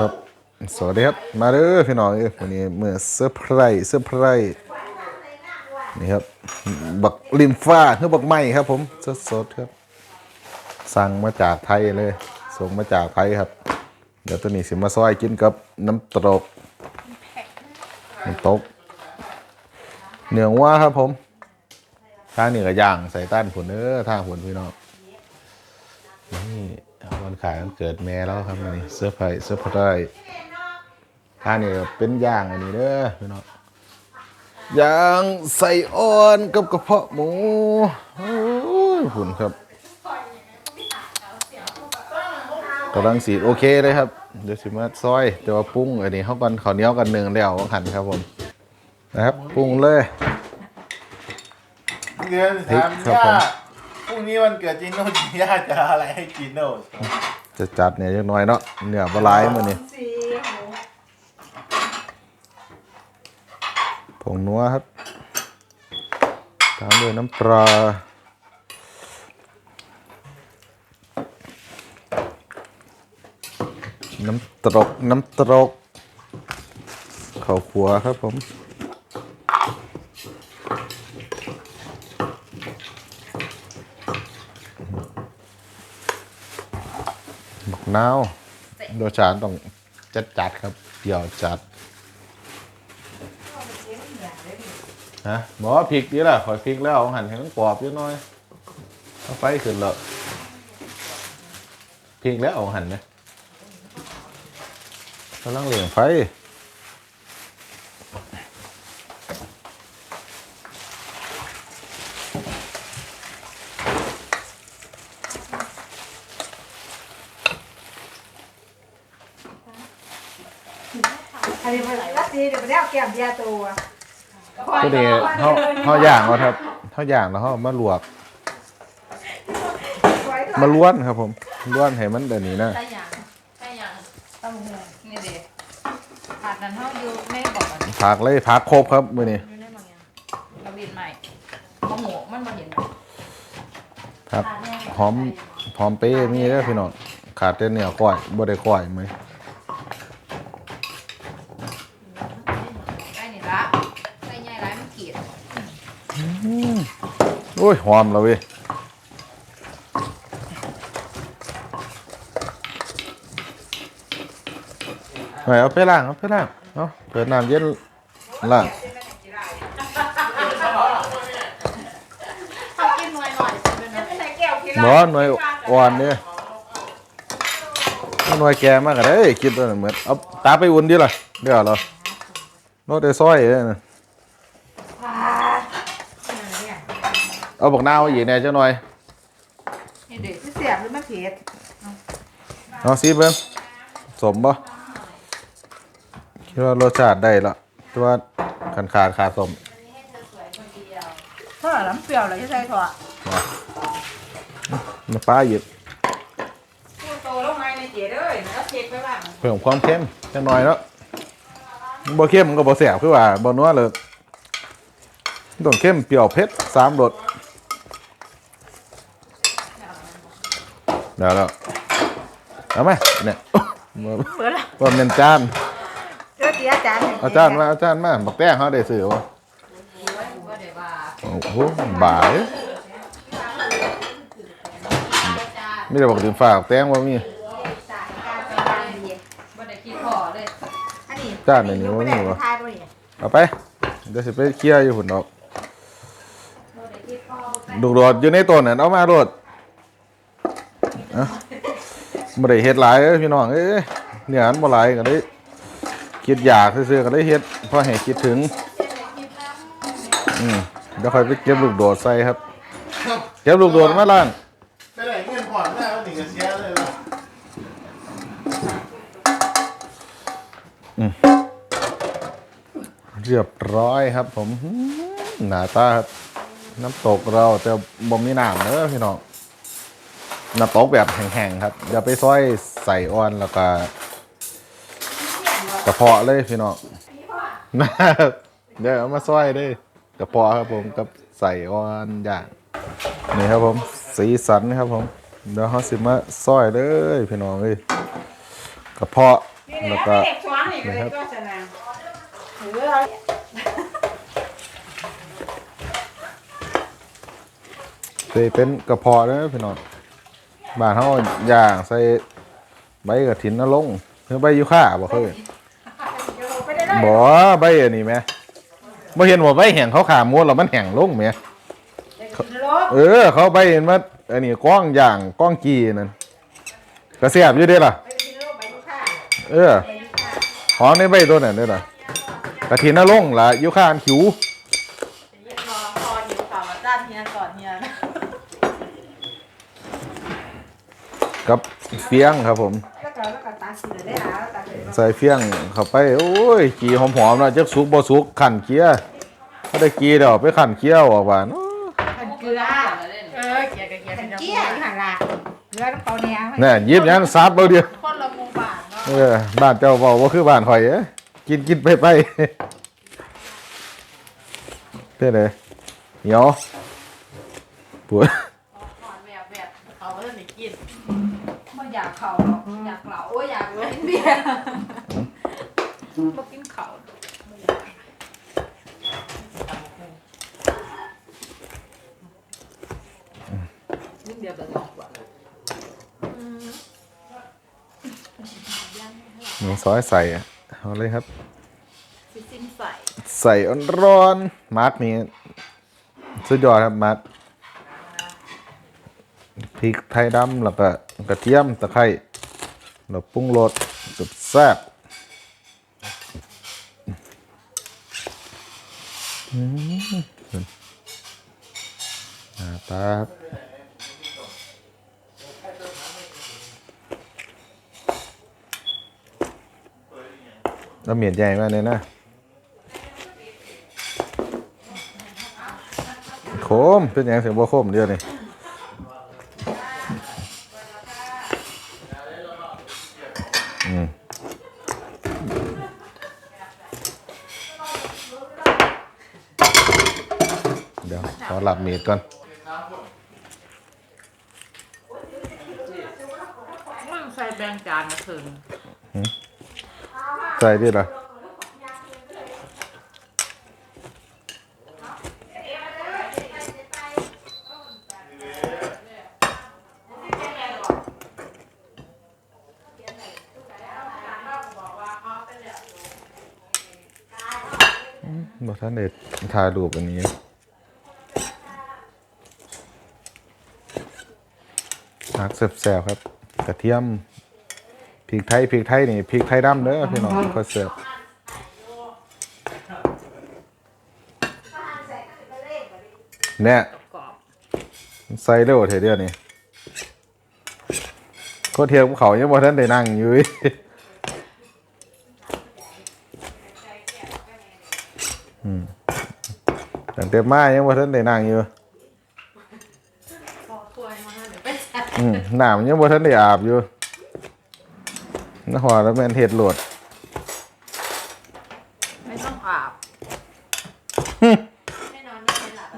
ครับ สวัสดีครับ มาเด้อพี่น้องเอ้ยวันนี้เมื่อเซอร์ไพรส์เซอร์ไพรส์นี่ครับ บักลิมฟ้าคือบักไม้ครับ ผมสดๆครับ สั่งมาจากไทยเลย ส่งมาจากไทยครับ เดี๋ยวตัวนี้สิมาซอยกินกับน้ำตกน้ำตกเหนืองว่าครับผมทางนี้ก็ย่างใส่ต้านผลเด้อทางผลพี่น้องนี่ วันขายวันเกิดแม่แล้วครับวันนี้เสื้อร์ไผ่เสื้อร์ไผ่ท่านี่เป็นย่างอันนี้เด้อพี่น้องย่างใส่อ่อนกับกระเพาะหมูโอ้ยหุ่นครับกำลังสีโอเคเลยครับเดี๋ยวสิมาซอยแต่ว่าปรุ้งอันนี้เขากันข้าวเหนียวกันหนึ่งแล้วหันครับผมนะครับปรุงเลยเดือนถามครับย่าผม พรุ่งนี้วันเกิดจิโน่ย่าจะอะไรให้จิโน่จะจัดเนี่ยยังน้อยเนาะเนื้อบหลายมันนี่ผงนัวครับตามด้วยน้ำปลาน้ำตรกน้ำตรกข้าวขัวครับผม นาวรสชารต้องจัดจัดครับเปรี้ยวจัดฮะบอกว่าพริกนี่แหละขอยพริกแล้วเอาหั่นให้มันกรอบเยอะหน่อยเอาไฟขึ้นแล้วพริกแล้วเอาหั่นไหมกำลังเหลี่ยงไฟ อันนี้มันรัสซีเดี๋ยวมันได้เอาแก้มเบียร์ตัวก็ดีเขาเขาย่างเอาครับเขาย่างแล้วเขาเอามาลวก มาล้วนครับ ผมล้วนให้มันเดี๋ยวนี้นะใช่ยังใช่ยังต้องนี่ดิผัดนั้นเขาอยู่ไม่บอกมันผักเลยผักครบครับมือนี้อยู่ในบางอย่างเราบินใหม่เขาหมูมันมาเห็นไหมครับหอมหอมเป้มีเด้อพี่น้องขาดแต่เนื้อก้อยบ่ได้ก้อยมั้ย ใกล้นี่ละใกล้ใหญ่ไรมันเกลียด โอ้ยหอมแล้วเว้ยไปเอาไปล้างเอาไปล้างเอาเปิดน้ำเย็นล้างเขากินหน่อยหน่อยเป็นไงไม่ใช่แก้วที่หมอหน่วยอ่อนเนี่ยหน่วยแก่มากก็ได้คิดว่าเหมือนเอาตาไปอุ่นดิล่ะเดี๋ยวเหรอโน้ตได้ซอยเด้อนะ เอาบอกนาวอีกแน่เจ้าหน่อยนี่เด็กเสียบหรือมันเผ็ดเอาซีเบิ้งสมบ่คิดว่ารสชาติได้ละแต่ว่าขันขาดขาดสมเท่าไหร่น้ำเปรี้ยวเลยที่ใส่ถั่วน้ำปลาหยิบพูดโตลงไงในเจ๋เลยแล้วเผ็ดไปบ้างเพิ่มความเค็มจังหน่อยแล้วบ่เข้มก็บ่แสบคือว่าบ่นัวเลยต้องเข้มเปรี้ยวเผ็ดสามรส เดี๋ยวแล้วเอาไหมเนี่ยเปิดละว่าเป็นจานเจ้าเตี๋ยจานเอาจารย์มาเอาจารย์มาบักแต้งเขาได้ซื้อวะว่าเดี๋ยวว่าโอ้โหบ่ายไม่ได้บอกถึงฝากแต้งว่ามีว่าเดี๋ยวคิดพอเลยอันนี้จานไหนนี่ว่ามีวะทายป่ะเนี่ยเอาไปเดี๋ยวสิไปเคลียร์อยู่หุ่นดอกดูดดอยู่ในต้นน่ะเอามาโดด อะบ่ได้เฮ็ดหลายเอ้ยพี่น้องเอ้ยเนี่ยอันบ่หลายก็ได้คิดอยากซื่อๆก็ได้เฮ็ดเพราะให้คิดถึงอืมเดี๋ยวค่อยไปเก็บลูกโดดใส่ครับ เก็บลูกโดดมาล้างไปไหนเงินผ่อนได้แล้วหนีกันเสียเลยล่ะเรียบร้อยครับผมหืมหนาตาครับน้ำตกเราแต่บ่มีน้ำเด้อพี่น้อง น้ำตกแบบแห้งๆครับอย่าไปซอยใส่อ่อนแล้วก็กระเพาะเลยพี่น้องนะครับเดี๋ยวเอามาซอยเด้วยกระเพาะครับผมกับใส่อ่อนอย่างนี่ครับผมสีสันครับผมเดี๋ยวเขาสิมาซอยเลยพี่น้องเลยกระเพาะนี่เนี่ยไม่เด็กช้อนนี่ก็เลยก็ชนะเออเคยเป็นกระเพาะเด้อพี่น้อง บ้านเฮาย่างใส่ใบกระถินนรงค์คือใบยูคาบ่เคยไปได้เลยบ่ใบอันนี้แหมบ่เห็นว่าใบแห้งเขาขามดแล้วมันแห้งลงแหมโลกเออ เขาใบเห็นว่าอันนี้กล้องย่างกล้องกีนั่นก็แซ่บอยู่เด้ล่ะไปกินโลกไปลูกค้าเออหอมในใบตัวนั้นเด้ล่ะกระถินนรงค์ล่ะยูคาอันขิวพอพออยู่ข่าวมาด้านเฮียก่อนเฮียนะ กับเฟียงครับผม แล้วก็แล้วก็ตาสีได้หาแล้วตาสีใส่เฟียงเข้าไป โอ้ยกีหอมๆเนาะจักสุกบ่สุกขันเคี้ยถ้าได้กีเดี๋ยวไปขันเคี้ยวออกว่าเนาะขันเกลือเออเกียร์กับเกียร์ขัเป็นนเกลืออยู่ห่างละเกลือน้ำเปล่าแนวแน่ยิบยันซับเบ่เดียวคนละหมู่บ้านเนาะเออบ้านเจ้าบอกว่าคือบ้านข่อยเอ้ยกินกินไปไปเพื่อเลยเหนียวปวด มากินเข่ายิ่งเดียวแบบนี้กว่าหมูซอยใส่อะเอาเลยครับ ซิซิมใส่ใส่ร้อนๆมาร์กนี่สุดยอดครับมาร์กพริกไทยดำแล้วก็กระเทียมตะไคร้แล้วปรุงรสสุด แซ่บอืมหน้าตาครับแล้วเมียดใหญ่มากเลยนะโคมเป็นหยังเสียงบ่โคมเดียวนี่ ยวขอหลับมีดก่อนมันใส่แบงจานมาคืนใส่ดิล่ะอืมบอกท่านเด็ดถ่ายรูปอันนี้ ผักแซ่บๆครับ กระเทียมพริกไทยพริกไทยนี่พริกไทยดำเด้อพี่น้องค่อยแซ่บเนี่ยใส่เร็วเทเดียวนี่โคเทียมเขายังบ่ทันได้นั่งอยู่อีกอืมตั้งแต่มายังบ่ทันได้นั่งอยู่ พอถ้วยมาเดี๋ยวไปใส่ อืมน้ำยังบ่ทันได้อาบอยู่นหอแล้วแม่นเฮ็ดโหลด ไม่ต้องอาบ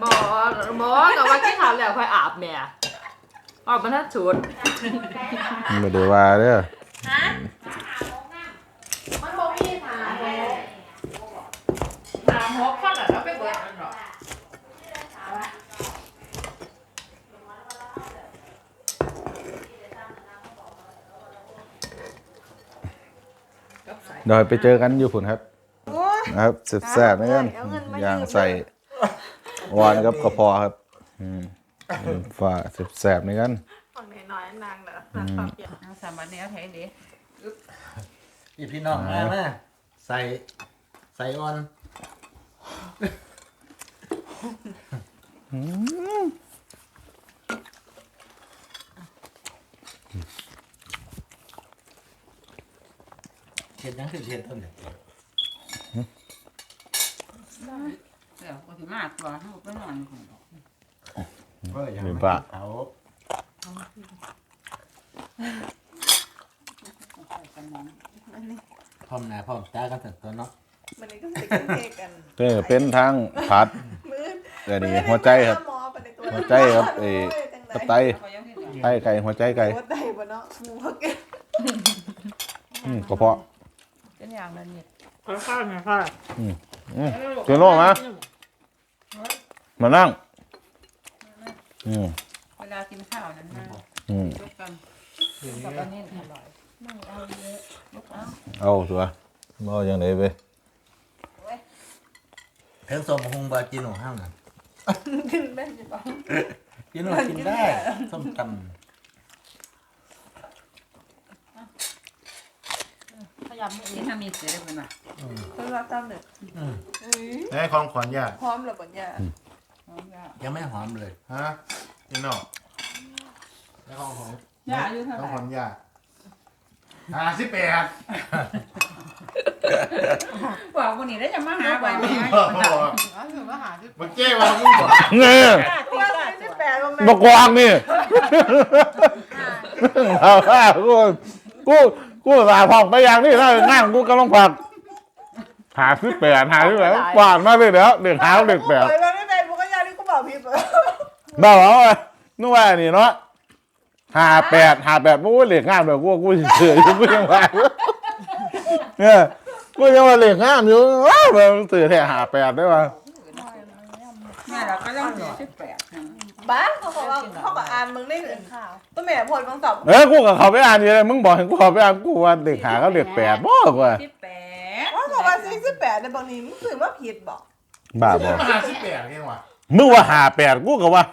บอกบอกกับว่าที่ขาวแล้วค่อยอาบแม่ออกมาถ้าชุด ไม่ได้ว่าเด้อ มันบอกมีถามเลยถามหัวข้อหน่อยแล้วไปเบิดมันหรอ เดี๋ยวไปเจอกันอยู่พุ่นครับนะครับแซ่บๆนะกันย่างใส่หวานกับกระเพาะครับอืมฝ่าแซ่บๆนะกันฝั่งน้อยๆนางเด้อฝั่งเปียกเอาสามวันนี้เอาไทยดิอีพี่น้องมามาใส่ใส่ออน เห็ดยังคือเห็ดต้นเนี่ยเดี๋ยวก็สิมากกว่าให้ไปนอนก่อนเอออย่างมีนั้นปะเขาพร้อมหน้าพร้อมตากันถึงตัวเนาะมันนี่ก็สิกินเค้กกันเออเป็นทางผัดเดี๋ยวนี้หัวใจครับหมอไปในตัวหัวใจครับเอ้จังกระไดไตก็ยังเห็นไตไก่หัวใจไก่ หัวใจบ่เนาะหมูเขาเก็บอืมกระเพาะ อย่างนั้นเนี่ยขอข้าวหน่อยค่ะอืมเจโน่มามานั่ง อืมเวลากินข้าวนั้นนะอืมยกกันกับอันนี้อร่อยเอาตัวเอาอย่างไหนไปเพิ่งสมหงบากินหนูห้ามนะกินเป็นจะบอกกินหนูกินได้ส้มตพ ยายามไม่นี่ถ้ามีเสือได้เป็นไงเพิ่งรับตามเด็กำอืมให้ของขวัญยากพร้อมหรือเปล่าเนี่ยยังไม่หอมเลยฮะพี่น้องให้ของของย่าอายุเท่าของไหขร่วัญยากห้าสิบแปดบอกวันนี้ได้จะมาหาไปไหมบอกบอกอ๋อถือว่าหาที่มันเจ้ว่ามึงบอกเนี่ยตีกาสิบแปดว่าแม่บกวางนี่ เอาล่ะกูกู กูสาพองไปอย่างนี้นะนั่งกูกำลังผักหาซื้อแปดหาซื้อแปดกวาดมาเลยเดี๋ยวเด็กหาเด็กแปดเฮ้ยเราไม่เป็นบุกยานี่กูบอกผิดเหรอบ้าเหรอนู่นว่านี่เนาะหาแปดหาแปดโอ้ยเหล็กงามเลยกูกูเฉยๆกูยังว่าเนี่ยกูยังว่าเหล็กงามอยู่ว้าวมันตื่นแค่หาแปดได้ป่ะแม่เราก็ต้องเสียสิบแปด บ้าเขาบอกว่าเขาก็อ่านมึงได้ถึงข่าวตัวแม่พลบางสับเออกูกับเขาไปอ่านอยู่เลยมึงบอกให้กูเขาไปอ่านกูว่าเด็กหาก็เด็กแปดบ่กว่าสิบแปดว่าบอกว่าสี่สิบแปดในบางนี้มึงถือว่าผิดบอกบ้าบอกห้าสิบแปดเองว่ะมึงว่าหาแปดกูก็ว่า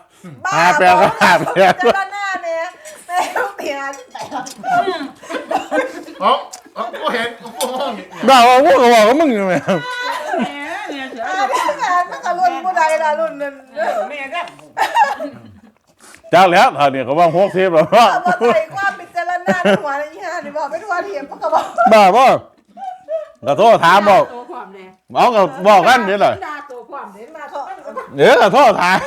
บ้าหาแปดก็หาแปดเจรหน้าเนี่ยแม่ต้องเตียนแต่เอ๋อกูเห็นกูห้องนี่บ้าว่ากูก็บอกว่ามึงอยู่ไหมแม่เนี่ยเสืออ่าแม่แม่ตั้งแต่รุ่นผู้ใดล่ะรุ่นนั้นแม่ก็ จากแล้วเท่านี้ก็ว่าหกสิบแล้วเนาะเอามาใส่ความเป็นเจรหน้าในหัวในยี่ห้านี่บอกไม่รู้ว่าเทียมพวกเขาบอกบ้าบ่ก็โทษถามบอกตัวความเนี่ยเอาก็บอกกันนี่เลยด่าตัวความเนี่ยมาเขาเดี๋ยวก็โทษถาม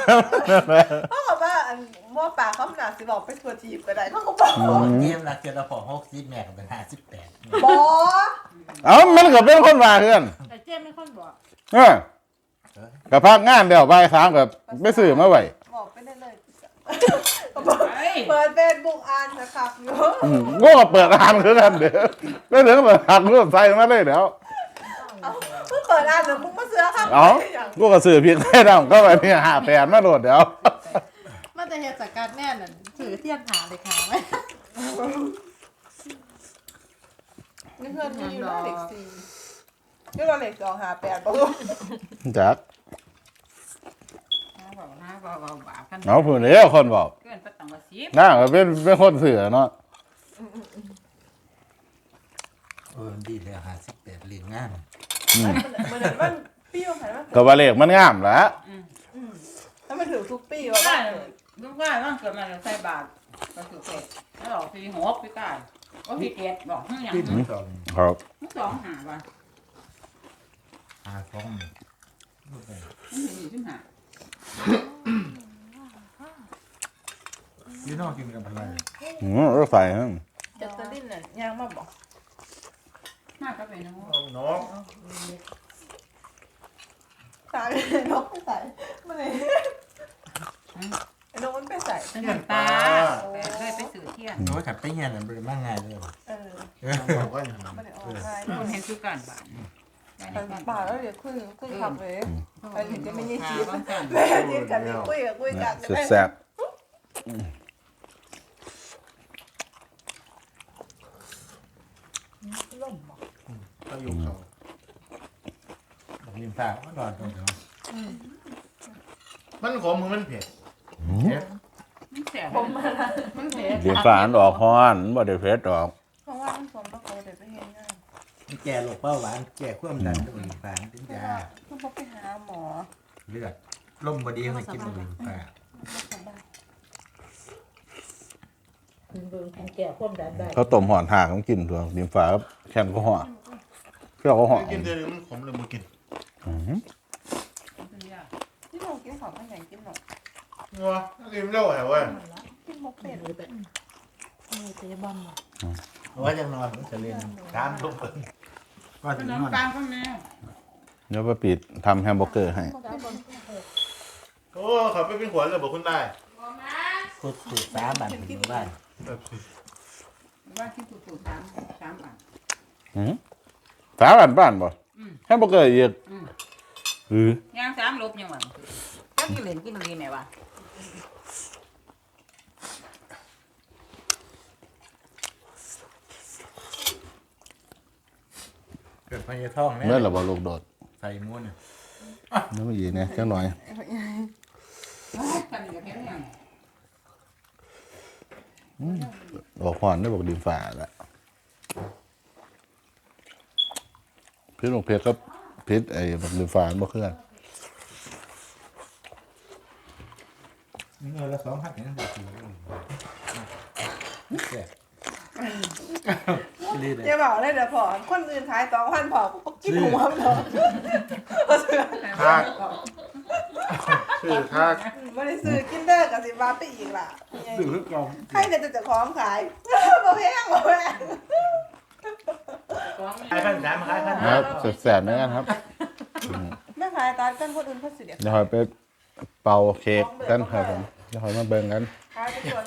เขาบอกว่าอันมั่วปากเขาหนาสิบอกไปทัวร์ทีบก็ได้เขาก็บอกเกมรักเจอเราพอหกสิบแม่ก็เป็นห้าสิบแปดบอเอามันก็เป็นคนว่าเพื่อนแต่เจ้ไม่ค่อยบอกเออกับพักงานเดี๋ยวบ่ายสามกับไปซื้อมาไว้ เปิดเฟซบุ๊กอ่านนะครับเนาะอืมกูก็เปิดร้านคือกันเดี๋ยวไปถึงเปิดร้านกูก็ใส่มาเลยเดี๋ยวเพิ่งเปิดอ่านหรือมึงมาเสือครับเอากูก็ซื้อพริกได้ดำก็ไปเนี่ยหาแปดมาโดดเดี๋ยวมันจะเหตุสกัดแน่นอนถือเทียนหาเลยค่ะไหมนี่เพื่อนมีอยู่นะเด็กสี่นี่เราเด็กสองหาแปดบอกจัก บอกนะบอกบอกบาปกันเอาผู้นี้เอาคนบอกเกินไปตั้งว่าสิบน่าก็เป็นเป็นคนเสือเนาะเออดีเลยห้าสิบแปดเรียนงานมันเหมือนมันปี้มันผ่านมันก็ว่าเลขมันงามแหล้วถ้ามันถือทุกปีว่าได้ลูกว่าต้องเกิดมาใส่บาทก็คือเป็ดแล้วหลอกปีหกปีใต้ก็ปีเจ็ดบอกทั้งอย่างกินทั้งสองครับสองหาวันหาสองหนึ่งทั้งสี่สิบห้า พี่น้องกินกันอะไรอืมรถไฟฮะจะตะลิ้นน่ะย่างมาบอกมากก็เป็นนะเอาน้องตายนกไปใส่มันเลยนกมันไปใส่เป็นน้ำตาเคยไปสื่อเที่ยงโอ้ยขัดไปเงี้ยนั่นเป็นบ้างไงเลยเออบอกว่าอย่างมันเลยออกง่ายคนเห็นคือการบาท แต่ป่าแล้วเดี๋ยวคุยคุยขับเลยอันนี้จะไม่ยี่ชีชีพพแม่จีบกันนี่คุยกับคุยกันสุดแซ่บก็อยู่เขาบอกยินฟ้าก็นอนตรงเดียวมันขมมือมันเผ็ดเผ็ดมันแสบมันเผ็ดเดี๋ยวฝานออกฮ้อนบ่ได้เพชรออก แก่โรคเบาหวาน แก่ความดันก็มีฟ้าเป็นยาเพิ่งไปหาหมอเลือดล่มบดีให้กินบดีฟ้าคุณเบิ่งคุณแก่ความดันได้เขาต้มห่อนหากมันกินตัวดิมฟ้าครับแค่นก็ห่อเพื่อก็ห่อกินเดือนนึงมันขมเลยมึงกินอื้อหือที่เรากินของมันใหญ่กินหรอกงัวกินเร็วแหวเว้ยกินมกเป็ดมือแบบมือเจ๊บอมเพราะว่าจะนอนมันจะเรียนตามทุกคน ก็ขถึงนนมอนปังข้างในเดี๋ยวไปปิดทำแฮมเบอร์เกอร์ให้ โอ้เขาไปเป็นขวัญเลยบอกคุณได้คุดสูตรสามบันถึงบ้านแบบว่าที่ถูกถูกสามสามบาทอื้อหือฝสามล้านบ้านบ่แค่บ่เกิดอีกเออย่างสามลบยังหวังก็กินเหรียญกินดีไหนวะ เกิด พญาท่องเมื่อเราบ่ลูกโดดใส่ม้วนน้ำมันยีเนี่ยจังหน่อยกันอยู่แค่นี้บอกหอนได้บอกดินฝ่าละพิษลงเพชรก็พิษไอ้บอกดินฝ่าบ่เคลื่อนเงินละสองพันเนี่ยบ อกถือแซ่บรีดเลยอย่าบอกเลยเดี๋ยวพอคนอื่นขายสองพันพอก็กินหัวมันเถอะคากชื่อคากไม่ได้ซื้อกินเด้อกับสิบาทไปอีกล่ะซื้อกล่องใครเนี่ยจะจะของขายบ่แพงบ่แพงขายพันสามขายพันคห้ารับแสบๆนะครับแม่ขายตอนกันคนอื่นเขาสิเดียวเดี๋ยวคอยไปเป่าเค้กกันครับผมเดี๋ยวคอยมาเบิ่งกันขายไปตัว